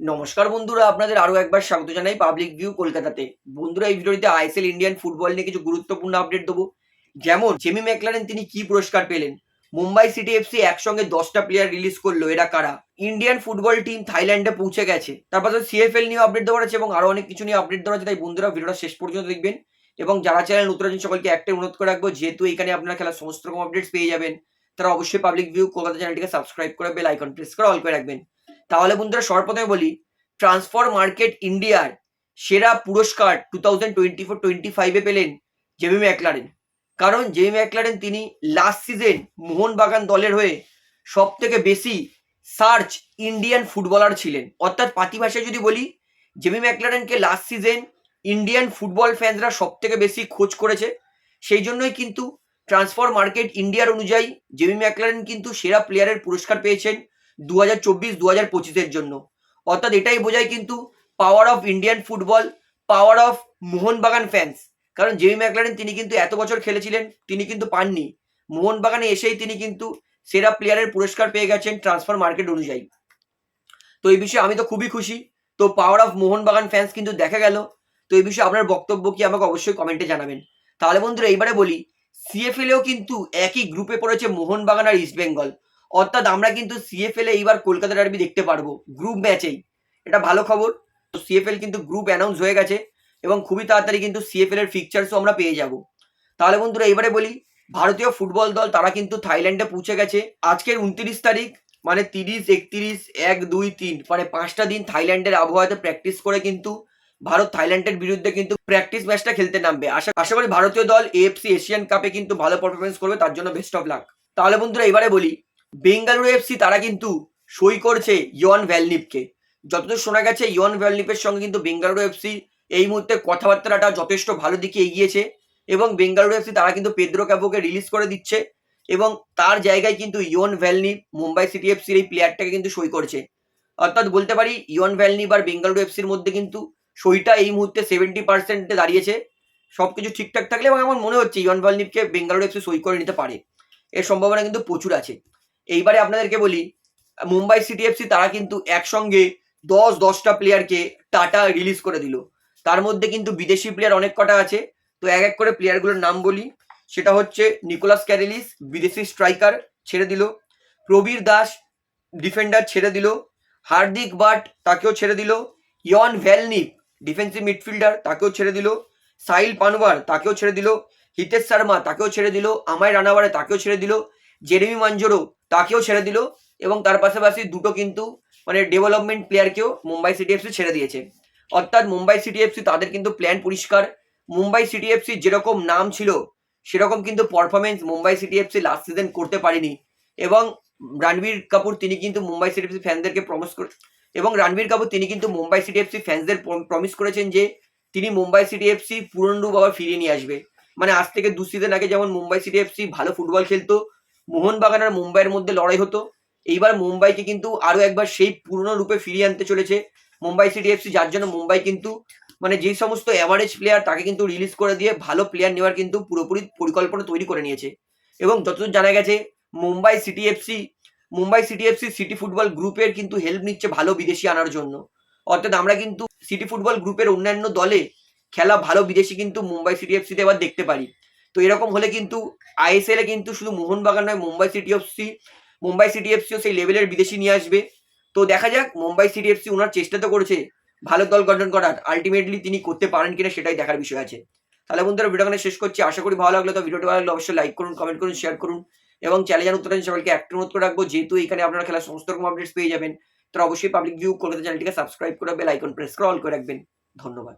নমস্কার বন্ধুরা, আপনাদের আরও একবার স্বাগত জানাই পাবলিক ভিউ কলকাতাতে। বন্ধুরা, এই ভিডিওতে আইএসএল ইন্ডিয়ান ফুটবল নিয়ে কিছু গুরুত্বপূর্ণ আপডেট দেবো। যেমন জেমি ম্যাকলারেন তিনি কি পুরস্কার পেলেন? মুম্বাই সিটি এফসি একসঙ্গে দশটা প্লেয়ার রিলিজ করল, এরা কারা? ইন্ডিয়ান ফুটবল টিম থাইল্যান্ডে পৌঁছে গেছে। তারপর সিএফএল নিয়ে আপডেট দেওয়ার আছে এবং আরও অনেক কিছু নিয়ে আপডেট দেওয়া আছে, তাই বন্ধুরা, ভিডিওটা শেষ পর্যন্ত দেখবেন। এবং যারা চ্যানেল নতুন আছেন, সকলকে একটাই অনুরোধ করে রাখব, যেহেতু এখানে আপনারা খেলার সমস্ত রকম আপডেটস পেয়ে যাবেন, তারা অবশ্যই পাবলিক ভিউ কলকাতা চ্যানেলটিকে সাবস্ক্রাইব করে বেল আইকন প্রেস করে অল করে রাখবেন। তাহলে বন্ধুরা সর্বপ্রথমে বলি ট্রান্সফার মার্কেট ইন্ডিয়ার সেরা পুরস্কার two thousand twenty four twenty ফাইভে পেলেন জেমি ম্যাকলারেন কারণ জেমি ম্যাকলারেন তিনি লাস্ট সিজন মোহনবাগান দলের হয়ে সব থেকে বেশি সার্চ ইন্ডিয়ান ফুটবলার ছিলেন। অর্থাৎ পাতি ভাষায় যদি বলি জেমি ম্যাকলারেনকে লাস্ট সিজন ইন্ডিয়ান ফুটবল ফ্যান্সরা সব থেকে বেশি খোঁজ করেছে। সেই জন্যই কিন্তু ট্রান্সফার মার্কেট ইন্ডিয়ার অনুযায়ী জেমি ম্যাকলারেন কিন্তু সেরা প্লেয়ারের পুরস্কার পেয়েছেন দু হাজার চব্বিশ দু পঁচিশের জন্য। অর্থাৎ এটাই বোঝায় কিন্তু power of Indian football power of Mohun Bagan fans কারণ জেমি ম্যাকলারেন তিনি কিন্তু এত বছর খেলেছিলেন, তিনি কিন্তু পাননি। মোহনবাগানে এসেই তিনি কিন্তু সেরা প্লেয়ারের পুরস্কার পেয়ে গেছেন ট্রান্সফার মার্কেট অনুযায়ী। তো এই বিষয়ে আমি তো খুবই খুশি। তো পাওয়ার অফ মোহনবাগান ফ্যান্স কিন্তু দেখা গেল। তো এই বিষয়ে আপনার বক্তব্য কি আমাকে অবশ্যই কমেন্টে জানাবেন। তাহলে বন্ধুরা, এইবারে বলি সিএফএলেও কিন্তু একই গ্রুপে পড়েছে মোহনবাগান আর ইস্ট বেঙ্গল অর্থাৎ আমরা কিন্তু সিএফএল এ এইবার কলকাতা ডার্বি দেখতে পারব গ্রুপ ম্যাচেই এটা ভালো খবর। তো সিএফএল কিন্তু গ্রুপ অ্যানাউন্স হয়ে গেছে এবং খুবই তাড়াতাড়ি কিন্তু সিএফএল এর ফিকচার্সও আমরা পেয়ে যাব। তাহলে বন্ধুরা, এবারে বলি, ভারতীয় ফুটবল দল, তারা কিন্তু থাইল্যান্ডে পৌঁছে গেছে। আজকের উনত্রিশ তারিখ মানে তিরিশ, একত্রিশ, এক, দুই, তিন মানে পাঁচটা দিন থাইল্যান্ডের আবহাওয়াতে প্র্যাকটিস করে কিন্তু ভারত থাইল্যান্ডের বিরুদ্ধে কিন্তু প্র্যাকটিস ম্যাচটা খেলতে নামবে। আশা আশা করি ভারতীয় দল এএফসি এশিয়ান কাপে কিন্তু ভালো পারফরমেন্স করবে, তার জন্য বেস্ট অফ লাক তাহলে বন্ধুরা, এবারে বলি বেঙ্গালুরু এফসি তারা কিন্তু সই করছে ইয়ন ভ্যালনিপকে যতদূর শোনা গেছে ইয়ন ভ্যালনিপের সঙ্গে কিন্তু বেঙ্গালুরু এফসি এই মুহূর্তে কথাবার্তাটা যথেষ্ট ভালো দিকে এগিয়েছে এবং বেঙ্গালুরু এফসি তারা কিন্তু পেদ্রো ক্যাবোকে রিলিজ করে দিচ্ছে এবং তার জায়গায় কিন্তু ইয়ন ভ্যালনিপ মুম্বাই সিটি এফসির এই প্লেয়ারটাকে কিন্তু সই করছে। অর্থাৎ বলতে পারি ইয়ন ভ্যালনিপ আর বেঙ্গালুরু এফসির মধ্যে কিন্তু সইটা এই মুহূর্তে সেভেন্টি পার্সেন্টে দাঁড়িয়েছে। সব কিছু ঠিকঠাক থাকলে এবং আমার মনে হচ্ছে ইয়ন ভ্যালনিপকে বেঙ্গালুরু এফসি সই করে নিতে পারে। এর সম্ভাবনা কিন্তু প্রচুর আছে। এইবারে আপনাদেরকে বলি, মুম্বাই সিটি এফসি তারা কিন্তু একসঙ্গে দশ, দশটা প্লেয়ারকে টাটা রিলিজ করে দিল। তার মধ্যে কিন্তু বিদেশি প্লেয়ার অনেক কটা আছে। তো এক এক করে প্লেয়ারগুলোর নাম বলি। সেটা হচ্ছে নিকোলাস ক্যারেলিস, বিদেশি স্ট্রাইকার ছেড়ে দিল। প্রবীর দাস ডিফেন্ডার ছেড়ে দিল। হার্দিক বাট তাকেও ছেড়ে দিল। ইয়ন ভ্যালনিপ ডিফেন্সিভ মিডফিল্ডার তাকেও ছেড়ে দিল। সাইল পানওয়ার তাকেও ছেড়ে দিল। হিতেশ শর্মা, তাকেও ছেড়ে দিল। আমায় রানাওয়ারে, তাকেও ছেড়ে দিল। জেরেমি মাঞ্জোরো তাকেও ছেড়ে দিল এবং তার পাশাপাশি দুটো কিন্তু মানে ডেভেলপমেন্ট প্লেয়ারকেও মুম্বাই সিটি এফসি ছেড়ে দিয়েছে। অর্থাৎ মুম্বাই সিটি এফসি তাদের কিন্তু প্ল্যান পরিষ্কার। মুম্বাই সিটি এফসি যেরকম নাম ছিল, সেরকম কিন্তু performance Mumbai City FC last season করতে পারেনি। এবং রণবীর কাপুর তিনি কিন্তু মুম্বাই সিটি এফসি ফ্যানদেরকে প্রমিস করে এবং রণবীর কাপুর তিনি কিন্তু মুম্বাই সিটি এফসি ফ্যান্সদের প্রমিস করেছেন যে, তিনি মুম্বাই সিটি এফসি পুরনরূপ আবার ফিরিয়ে নিয়ে আসবে। মানে আজ থেকে দু সিজন আগে যেমন মুম্বাই সিটি এফসি ভালো ফুটবল খেলতো মোহনবাগান আর মুম্বাইয়ের মধ্যে লড়াই হতো। এইবার মুম্বাইকে কিন্তু আরও একবার সেই পুরনো রূপে ফিরিয়ে আনতে চলেছে মুম্বাই সিটি এফসি। যার জন্য মুম্বাই কিন্তু মানে যে সমস্ত অ্যাভারেজ প্লেয়ার তাকে কিন্তু রিলিজ করে দিয়ে ভালো প্লেয়ার নেওয়ার কিন্তু পুরোপুরি পরিকল্পনা তৈরি করে নিয়েছে। এবং যতদূর জানা গেছে, Mumbai City FC, Mumbai City FC City football গ্রুপের কিন্তু হেল্প নিচ্ছে ভালো বিদেশি আনার জন্য। অর্থাৎ আমরা কিন্তু সিটি ফুটবল গ্রুপের অন্যান্য দলে খেলা ভালো বিদেশি কিন্তু মুম্বাই সিটি এফসিতে এবার দেখতে পারি। তো এরকম হলে কিন্তু আইএসএল এ কিন্তু শুধু মোহনবাগান নয়, Mumbai City FC Mumbai City এফসিও সেই লেভেলের বিদেশি নিয়ে আসবে। তো দেখা যাক, মুম্বাই সিটি এফসি ওনার চেষ্টা তো করেছে ভালো দল গঠন করার আলটিমেটলি তিনি করতে পারেন কিনা সেটাই দেখার বিষয় আছে। তাহলে বন্ধুরা ভিডিওখানে শেষ করছি, আশা করি ভালো লাগল, তো ভিডিওটি ভালো লাগলে অবশ্যই লাইক করুন কমেন্ট করুন শেয়ার করুন, এবং চ্যালেঞ্জার উত্তরাঞ্চল সবাইকে একটা অনুরোধ করে রাখব, যেহেতু এখানে আপনারা খেলার সমস্ত রকম আপডেটস পেয়ে যাবেন তারা অবশ্যই পাবলিক ভিউ কলকাতা চ্যানেলটিকে সাবস্ক্রাইব করে বেল আইকন প্রেস করে অল করে রাখবেন। ধন্যবাদ।